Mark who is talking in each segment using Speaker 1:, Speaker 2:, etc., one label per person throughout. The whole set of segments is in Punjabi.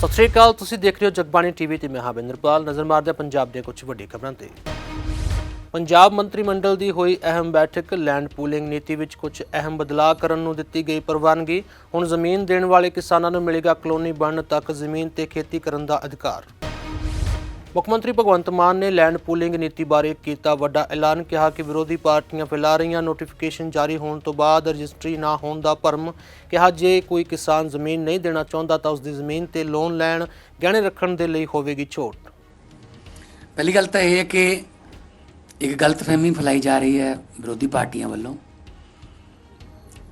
Speaker 1: ਸਤਿ ਸ਼੍ਰੀ ਅਕਾਲ, ਤੁਸੀਂ ਦੇਖ ਰਹੇ ਹੋ ਜਗਬਾਣੀ ਟੀਵੀ ਤੇ ਮੈਂ ਹਾਵਿੰਦਰਪਾਲ ਨਜ਼ਰ ਮਾਰਦੇ ਪੰਜਾਬ ਦੀਆਂ ਕੁਝ ਵੱਡੀਆਂ ਖਬਰਾਂ ਤੇ। ਪੰਜਾਬ ਮੰਤਰੀ ਮੰਡਲ ਦੀ ਹੋਈ ਅਹਿਮ ਬੈਠਕ, ਲੈਂਡ ਪੂਲਿੰਗ ਨੀਤੀ ਵਿੱਚ ਕੁਝ ਅਹਿਮ ਬਦਲਾਅ ਕਰਨ ਨੂੰ ਦਿੱਤੀ ਗਈ ਪ੍ਰਵਾਨਗੀ। ਹੁਣ ਜ਼ਮੀਨ ਦੇਣ ਵਾਲੇ ਕਿਸਾਨਾਂ ਨੂੰ ਮਿਲੇਗਾ ਕਲੋਨੀ ਬਣਨ ਤੱਕ ਜ਼ਮੀਨ ਤੇ ਖੇਤੀ ਕਰਨ ਦਾ ਅਧਿਕਾਰ। ਮੁੱਖ ਮੰਤਰੀ ਭਗਵੰਤ ਮਾਨ ਨੇ ਲੈਂਡ ਪੂਲਿੰਗ ਨੀਤੀ ਬਾਰੇ ਕੀਤਾ ਵੱਡਾ ਐਲਾਨ, ਕਿਹਾ ਕਿ ਵਿਰੋਧੀ ਪਾਰਟੀਆਂ ਫੈਲਾ ਰਹੀਆਂ ਨੋਟੀਫਿਕੇਸ਼ਨ ਜਾਰੀ ਹੋਣ ਤੋਂ ਬਾਅਦ ਰਜਿਸਟਰੀ ਨਾ ਹੋਣ ਦਾ ਭਰਮ, ਕਿਹਾ ਜੇ ਕੋਈ ਕਿਸਾਨ ਜ਼ਮੀਨ ਨਹੀਂ ਦੇਣਾ ਚਾਹੁੰਦਾ ਤਾਂ ਉਸ ਦੀ ਜ਼ਮੀਨ ਤੇ ਲੋਨ ਲੈਣ ਗਹਿਣੇ ਰੱਖਣ ਦੇ ਲਈ ਹੋਵੇਗੀ ਛੋਟ।
Speaker 2: ਪਹਿਲੀ ਗੱਲ ਤਾਂ ਇਹ ਹੈ ਕਿ ਇੱਕ ਗਲਤਫਹਿਮੀ ਫੈਲਾਈ ਜਾ ਰਹੀ ਹੈ ਵਿਰੋਧੀ ਪਾਰਟੀਆਂ ਵੱਲੋਂ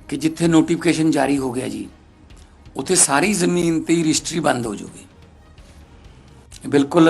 Speaker 2: ਕਿ ਜਿੱਥੇ ਨੋਟੀਫਿਕੇਸ਼ਨ ਜਾਰੀ ਹੋ ਗਿਆ ਜੀ, ਉੱਥੇ ਸਾਰੀ ਜ਼ਮੀਨ ਤੇ ਰਜਿਸਟਰੀ ਬੰਦ ਹੋ ਜਾਊਗੀ। ਬਿਲਕੁਲ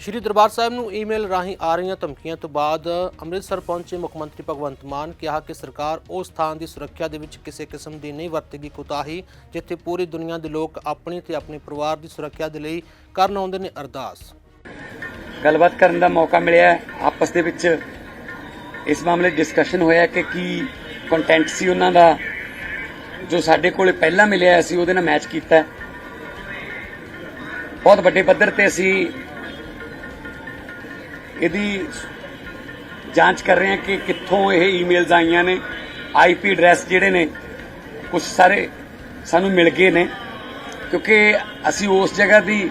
Speaker 1: ਸ਼੍ਰੀ ਦਰਬਾਰ ਸਾਹਿਬ ਨੂੰ ਈਮੇਲ ਰਾਹੀਂ ਆ ਰਹੀਆਂ ਧਮਕੀਆਂ ਤੋਂ ਬਾਅਦ ਅੰਮ੍ਰਿਤਸਰ ਪਹੁੰਚੇ ਮੁੱਖ ਮੰਤਰੀ ਭਗਵੰਤ ਮਾਨ, ਕਿਹਾ ਕਿ ਸਰਕਾਰ ਉਸ ਸਥਾਨ ਦੀ ਸੁਰੱਖਿਆ ਦੇ ਵਿੱਚ ਕਿਸੇ ਕਿਸਮ ਦੀ ਨਹੀਂ ਵਰਤੇਗੀ। ਕੁਤਾਹੀ, ਜਿੱਥੇ ਪੂਰੀ ਦੁਨੀਆ ਦੇ ਲੋਕ ਆਪਣੀ ਤੇ ਆਪਣੇ ਪਰਿਵਾਰ ਦੀ ਸੁਰੱਖਿਆ ਦੇ ਲਈ ਕਰਨ ਆਉਂਦੇ ਨੇ ਅਰਦਾਸ।
Speaker 3: ਗੱਲਬਾਤ ਕਰਨ ਦਾ ਮੌਕਾ ਮਿਲਿਆ ਆਪਸ ਦੇ ਵਿੱਚ ਇਸ ਮਾਮਲੇ ਡਿਸਕਸ਼ਨ ਹੋਇਆ ਕਿ ਕੀ ਕੰਟੈਂਟ ਸੀ ਉਹਨਾਂ ਦਾ, ਜੋ ਸਾਡੇ ਕੋਲੇ ਪਹਿਲਾਂ ਮਿਲਿਆ ਸੀ, ਉਹਦੇ ਨਾਲ ਮੈਚ ਕੀਤਾ ਬਹੁਤ ਵੱਡੇ ਪੱਧਰ ਤੇ ਅਸੀਂ ਇਹਦੀ ਜਾਂਚ ਕਰ ਰਹੇ ਹਾਂ ਕਿ ਕਿੱਥੋਂ ਇਹ ਈਮੇਲਸ ਆਈਆਂ ਨੇ ਆਈਪੀ ਐਡਰੈਸ ਜਿਹੜੇ ਨੇ ਕੁਝ ਸਾਰੇ ਸਾਨੂੰ ਮਿਲ ਗਏ ਨੇ, ਕਿਉਂਕਿ ਅਸੀਂ ਉਸ ਜਗ੍ਹਾ ਦੀ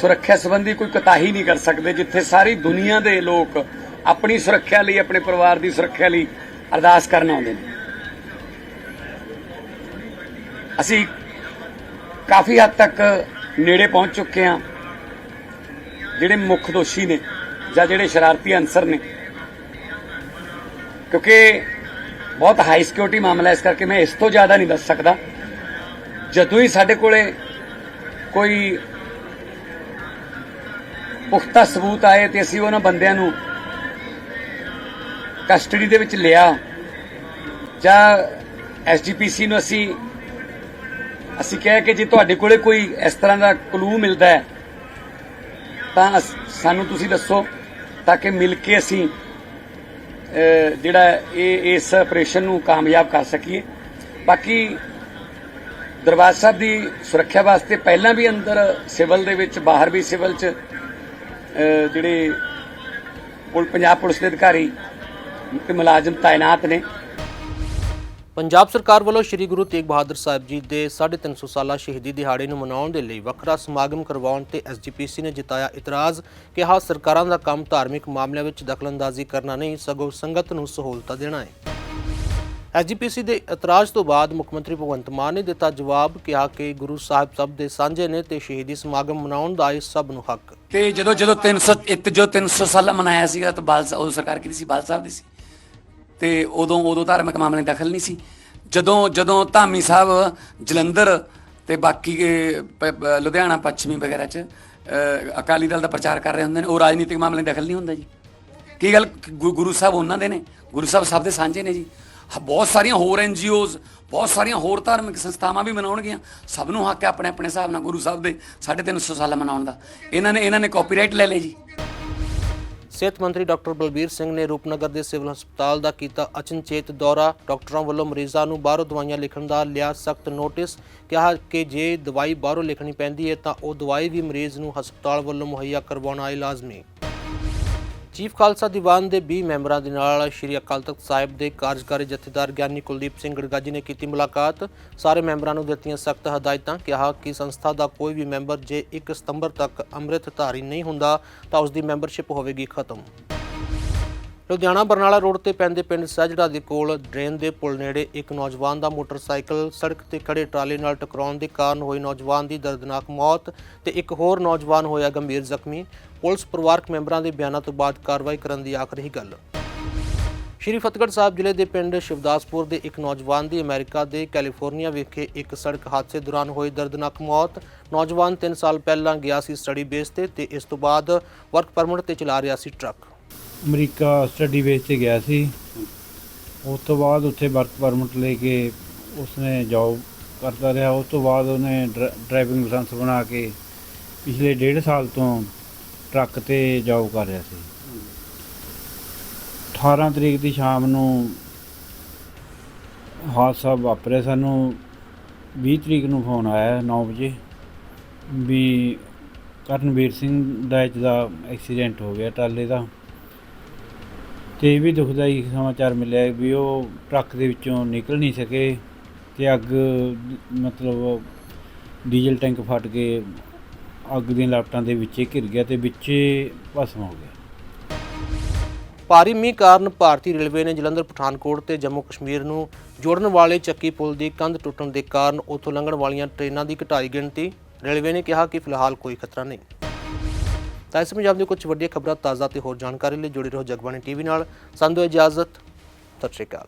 Speaker 3: ਸੁਰੱਖਿਆ ਸੰਬੰਧੀ ਕੋਈ ਕਤਾਹੀ ਨਹੀਂ ਕਰ ਸਕਦੇ, ਜਿੱਥੇ ਸਾਰੀ ਦੁਨੀਆ ਦੇ ਲੋਕ ਆਪਣੀ ਸੁਰੱਖਿਆ ਲਈ, ਆਪਣੇ ਪਰਿਵਾਰ ਦੀ ਸੁਰੱਖਿਆ ਲਈ ਅਰਦਾਸ ਕਰਨ ਆਉਂਦੇ ਨੇ। ਅਸੀਂ ਕਾਫੀ ਹੱਦ ਤੱਕ ਨੇੜੇ ਪਹੁੰਚ ਚੁੱਕੇ ਹਾਂ। ਜਿਹੜੇ ਮੁੱਖ ਦੋਸ਼ੀ ਨੇ ਜਾਂ ਜਿਹੜੇ ਸ਼ਰਾਰਤੀ ਅਨਸਰ ਨੇ। ਕਿਉਂਕਿ ਬਹੁਤ ਹਾਈ ਸਿਕਿਉਰਿਟੀ ਮਾਮਲਾ ਇਸ ਕਰਕੇ ਮੈਂ ਇਸ ਤੋਂ ਜ਼ਿਆਦਾ ਨਹੀਂ ਦੱਸ ਸਕਦਾ। ਜਦੋਂ ਹੀ ਸਾਡੇ ਕੋਲੇ ਕੋਈ ਪੁਖਤਾ ਸਬੂਤ ਆਏ ਤੇ ਅਸੀਂ ਉਹਨਾਂ ਬੰਦਿਆਂ ਨੂੰ ਕਸਟਡੀ ਦੇ ਵਿੱਚ ਲਿਆ ਜਾਂ ਐਸਜੀਪੀਸੀ ਨੂੰ ਅਸੀਂ ਅਸੀਂ ਕਿਹਾ ਕਿ ਜੇ ਤੁਹਾਡੇ ਕੋਲੇ ਕੋਈ ਇਸ ਤਰ੍ਹਾਂ ਦਾ ਕਲੂ ਮਿਲਦਾ ਹੈ ਤਾਂ ਅਸ- ਸਾਨੂੰ ਤੁਸੀਂ ਦੱਸੋ, ਤਾਂ ਕਿ ਮਿਲ ਕੇ ਅਸੀਂ ਜਿਹੜਾ ਇਹ, ਇਸ ਆਪਰੇਸ਼ਨ ਨੂੰ ਕਾਮਯਾਬ ਕਰ ਸਕੀਏ। ਬਾਕੀ ਦਰਬਾਰ ਸਾਹਿਬ ਦੀ ਸੁਰੱਖਿਆ ਵਾਸਤੇ ਪਹਿਲਾਂ ਵੀ ਅੰਦਰ ਸਿਵਲ ਦੇ ਵਿੱਚ, ਬਾਹਰ ਵੀ ਸਿਵਲ 'ਚ ਜਿਹੜੇ ਪੁਲ, ਪੰਜਾਬ ਪੁਲਿਸ ਦੇ ਅਧਿਕਾਰੀ ਤੇ ਮੁਲਾਜ਼ਮ ਤਾਇਨਾਤ ਨੇ।
Speaker 1: ਪੰਜਾਬ ਸਰਕਾਰ ਵੱਲੋਂ ਸ੍ਰੀ ਗੁਰੂ ਤੇਗ ਬਹਾਦਰ ਸਾਹਿਬ ਜੀ ਦੇ 350 ਸਾਲਾ ਸ਼ਹੀਦੀ ਦਿਹਾੜੇ ਨੂੰ ਮਨਾਉਣ ਦੇ ਲਈ ਵੱਖਰਾ ਸਮਾਗਮ ਕਰਵਾਉਣ ਤੇ ਐਸਜੀਪੀਸੀ ਨੇ ਜਤਾਇਆ ਇਤਰਾਜ਼ ਕਿ ਸਰਕਾਰਾਂ ਦਾ ਕੰਮ ਧਾਰਮਿਕ ਮਾਮਲਿਆਂ ਵਿੱਚ ਦਖਲਅੰਦਾਜ਼ੀ ਕਰਨਾ ਨਹੀਂ, ਸਗੋਂ ਸੰਗਤ ਨੂੰ ਸਹੂਲਤਾਂ ਦੇਣਾ ਹੈ। ਐਸਜੀਪੀਸੀ ਦੇ ਇਤਰਾਜ਼ ਤੋਂ ਬਾਅਦ ਮੁੱਖ ਮੰਤਰੀ ਭਗਵੰਤ ਮਾਨ ਨੇ ਦਿੱਤਾ ਜਵਾਬ, ਕਿਹਾ ਕਿ ਗੁਰੂ ਸਾਹਿਬ ਸਭ ਦੇ ਸਾਂਝੇ ਨੇ ਤੇ ਸ਼ਹੀਦੀ ਸਮਾਗਮ ਮਨਾਉਣ ਦਾ ਹੈ ਸਭ ਨੂੰ ਹੱਕ।
Speaker 2: ਤੇ ਜਦੋਂ ਜਦੋਂ 300 ਇੱਕ ਜੋ 300 ਸਾਲਾ ਮਨਾਇਆ ਸੀਗਾ ਤਾਂ ਬਾਲ ਸਾਹਿਬ- ਸਰਕਾਰ ਕਿਹਦੀ ਸੀ? ਬਾਲ ਸਾਹਿਬ ਦੀ ਸੀ। ਤੇ ਉਦੋਂ ਉਦੋਂ ਧਾਰਮਿਕ ਮਾਮਲੇ ਦਖਲ ਨਹੀਂ ਸੀ। ਜਦੋਂ ਜਦੋਂ ਧਾਮੀ ਸਾਹਿਬ, ਜਲੰਧਰ ਤੇ ਬਾਕੀ ਪ- ਲੁਧਿਆਣਾ ਪੱਛਮੀ ਵਗੈਰਾ 'ਚ ਅਕਾਲੀ ਦਲ ਦਾ ਪ੍ਰਚਾਰ ਕਰ ਰਹੇ ਹੁੰਦੇ ਨੇ, ਉਹ ਰਾਜਨੀਤਿਕ ਮਾਮਲੇ ਦਖਲ ਨਹੀਂ ਹੁੰਦਾ ਜੀ। ਕੀ ਗੱਲ? ਗੁ- ਗੁਰੂ ਸਾਹਿਬ ਉਹਨਾਂ ਦੇ ਨੇ? ਗੁਰੂ ਸਾਹਿਬ ਸਭ ਦੇ ਸਾਂਝੇ ਨੇ ਜੀ। ਬਹੁਤ ਸਾਰੀਆਂ ਹੋਰ ਐਨਜੀਓਜ਼ ਬਹੁਤ ਸਾਰੀਆਂ ਹੋਰ ਧਾਰਮਿਕ ਸੰਸਥਾਵਾਂ ਵੀ ਮਨਾਉਣਗੀਆਂ। ਸਭ ਨੂੰ ਹੱਕ ਹੈ ਆਪਣੇ ਆਪਣੇ ਹਿਸਾਬ ਨਾਲ ਗੁਰੂ ਸਾਹਿਬ ਦੇ 350 ਸਾਲ ਮਨਾਉਣ ਦਾ। ਇਹਨਾਂ ਨੇ ਇਹਨਾਂ ਨੇ ਕਾਪੀਰਾਈਟ ਲੈ ਲਏ ਜੀ।
Speaker 1: ਸਿਹਤ ਮੰਤਰੀ ਡਾਕਟਰ ਬਲਬੀਰ ਸਿੰਘ ਨੇ ਰੂਪਨਗਰ ਦੇ ਸਿਵਲ ਹਸਪਤਾਲ ਦਾ ਕੀਤਾ ਅਚਨਚੇਤ ਦੌਰਾ। ਡਾਕਟਰਾਂ ਵੱਲੋਂ ਮਰੀਜ਼ਾਂ ਨੂੰ ਬਾਹਰੋਂ ਦਵਾਈਆਂ ਲਿਖਣ ਦਾ ਲਿਆ ਸਖਤ ਨੋਟਿਸ। ਕਿਹਾ ਕਿ ਜੇ ਦਵਾਈ ਬਾਹਰੋਂ ਲਿਖਣੀ ਪੈਂਦੀ ਹੈ ਤਾਂ ਉਹ ਦਵਾਈ ਵੀ ਮਰੀਜ਼ ਨੂੰ ਹਸਪਤਾਲ ਵੱਲੋਂ ਮੁਹੱਈਆ ਕਰਵਾਉਣਾ ਲਾਜ਼ਮੀ ਚੀਫ ਖਾਲਸਾ ਦੀਵਾਨ ਦੇ 20 ਮੈਂਬਰਾਂ ਦੇ ਨਾਲ ਸ਼੍ਰੀ ਅਕਾਲ ਤਖਤ ਸਾਹਿਬ ਦੇ ਕਾਰਜਕਾਰੀ ਜਥੇਦਾਰ ਗਿਆਨੀ ਕੁਲਦੀਪ ਸਿੰਘ ਗੜਗਾਜੀ ਨੇ ਕੀਤੀ ਮੁਲਾਕਾਤ। ਸਾਰੇ ਮੈਂਬਰਾਂ ਨੂੰ ਦਿੱਤੀਆਂ ਸਖਤ ਹਦਾਇਤਾਂ, ਕਿਹਾ ਕਿ ਸੰਸਥਾ ਦਾ ਕੋਈ ਵੀ ਮੈਂਬਰ ਜੇ 1 ਸਤੰਬਰ ਤੱਕ ਅੰਮ੍ਰਿਤ ਧਾਰੀ ਨਹੀਂ ਹੁੰਦਾ, ਤਾਂ ਉਸ ਦੀ ਮੈਂਬਰਸ਼ਿਪ ਹੋਵੇਗੀ ਖਤਮ। ਲੁਧਿਆਣਾ ਬਰਨਾਲਾ ਰੋਡ ਤੇ ਪੈਂਦੇ ਪਿੰਡ ਸਹਿਜੜਾ ਦੇ ਕੋਲ ਡਰੇਨ ਦੇ ਪੁਲ ਨੇੜੇ ਇੱਕ ਨੌਜਵਾਨ ਦਾ ਮੋਟਰਸਾਈਕਲ ਸੜਕ ਤੇ ਖੜੇ ਟਰਾਲੇ ਨਾਲ ਟਕਰਾਉਣ ਦੇ ਕਾਰਨ ਹੋਈ ਨੌਜਵਾਨ ਦੀ ਦਰਦਨਾਕ ਮੌਤ ਤੇ ਇੱਕ ਹੋਰ ਨੌਜਵਾਨ ਹੋਇਆ ਗੰਭੀਰ ਜ਼ਖਮੀ। ਪੁਲਿਸ ਪਰਿਵਾਰਕ ਮੈਂਬਰਾਂ ਦੇ ਬਿਆਨਾਂ ਤੋਂ ਬਾਅਦ ਕਾਰਵਾਈ ਕਰਨ ਦੀ ਆਖ ਰਹੀ ਗੱਲ। ਸ਼੍ਰੀ ਫਤਿਹਗੜ੍ਹ ਸਾਹਿਬ ਜ਼ਿਲ੍ਹੇ ਦੇ ਪਿੰਡ ਸ਼ਿਵਦਾਸਪੁਰ ਦੇ ਇੱਕ ਨੌਜਵਾਨ ਦੀ ਅਮਰੀਕਾ ਦੇ ਕੈਲੀਫੋਰਨੀਆ ਵਿਖੇ ਇੱਕ ਸੜਕ ਹਾਦਸੇ ਦੌਰਾਨ ਹੋਈ ਦਰਦਨਾਕ ਮੌਤ। ਨੌਜਵਾਨ 3 ਸਾਲ ਪਹਿਲਾਂ ਗਿਆ ਸੀ ਸਟੱਡੀ ਬੇਸ ਤੇ ਤੇ ਇਸ ਤੋਂ ਬਾਅਦ ਵਰਕ ਪਰਮਿਟ ਤੇ ਚਲਾ ਰਿਹਾ ਸੀ ਟਰੱਕ।
Speaker 4: ਅਮਰੀਕਾ ਸਟੱਡੀ ਬੇਸ ਤੇ ਗਿਆ ਸੀ। ਉਸ ਤੋਂ ਬਾਅਦ ਉੱਥੇ ਵਰਕ ਪਰਮਿਟ ਲੈ ਕੇ ਉਸਨੇ ਜੌਬ ਕਰਦਾ ਰਿਹਾ। ਉਸ ਤੋਂ ਬਾਅਦ ਉਹਨੇ ਡਰਾ- ਡਰਾਈਵਿੰਗ ਲਾਇਸੈਂਸ ਬਣਾ ਕੇ ਪਿਛਲੇ ਡੇਢ ਸਾਲ ਤੋਂ ਟਰੱਕ ਤੇ ਜੌਬ ਕਰ ਰਿਹਾ ਸੀ। 18 ਤਰੀਕ ਦੀ ਸ਼ਾਮ ਨੂੰ ਹਾਦਸਾ ਵਾਪਰਿਆ। ਸਾਨੂੰ 20 ਤਰੀਕ ਨੂੰ ਫੋਨ ਆਇਆ 9 ਵਜੇ ਵੀ ਕਰਨਵੀਰ ਸਿੰਘ ਦਾ ਅੱਜ ਦਾ ਐਕਸੀਡੈਂਟ ਹੋ ਗਿਆ ਟਰਾਲੇ ਦਾ। ਤੇ ਇਹ ਵੀ ਦੁਖਦਾਈ ਸਮਾਚਾਰ ਮਿਲਿਆ ਵੀ ਉਹ ਟਰੱਕ ਦੇ ਵਿੱਚੋਂ ਨਿਕਲ ਨਹੀਂ ਸਕੇ ਤੇ ਅੱਗ, ਮਤਲਬ ਡੀਜ਼ਲ ਟੈਂਕ ਫਟ ਕੇ ਅੱਗ ਦੀਆਂ ਲਾਟਾਂ ਦੇ ਵਿੱਚ ਘਿਰ ਗਿਆ ਤੇ ਵਿੱਚ ਭਸਮ ਹੋ ਗਿਆ।
Speaker 1: ਭਾਰੀ ਮੀਂਹ ਕਾਰਨ ਭਾਰਤੀ ਰੇਲਵੇ ਨੇ ਜਲੰਧਰ, ਪਠਾਨਕੋਟ ਤੇ ਜੰਮੂ ਕਸ਼ਮੀਰ ਨੂੰ ਜੋੜਨ ਵਾਲੇ ਚੱਕੀ ਪੁਲ ਦੀ ਕੰਧ ਟੁੱਟਣ ਦੇ ਕਾਰਨ ਉੱਥੋਂ ਲੰਘਣ ਵਾਲੀਆਂ ਟ੍ਰੇਨਾਂ ਦੀ ਘਟਾਈ ਗਿਣਤੀ ਰੇਲਵੇ ਨੇ ਕਿਹਾ ਕਿ ਫਿਲਹਾਲ ਕੋਈ ਖਤਰਾ ਨਹੀਂ। ਤਾਂ ਇਸ ਪੰਜਾਬ ਦੀਆਂ ਕੁਝ ਵੱਡੀਆਂ ਖਬਰਾਂ ਤਾਜ਼ਾ ਤੇ ਹੋਰ ਜਾਣਕਾਰੀ ਲਈ ਜੁੜੇ ਰਹੋ ਜਗਬਾਣੀ ਟੀਵੀ ਨਾਲ। ਸੰਦੋ ਇਜਾਜ਼ਤ, ਸਤਿ ਸ਼੍ਰੀ ਅਕਾਲ।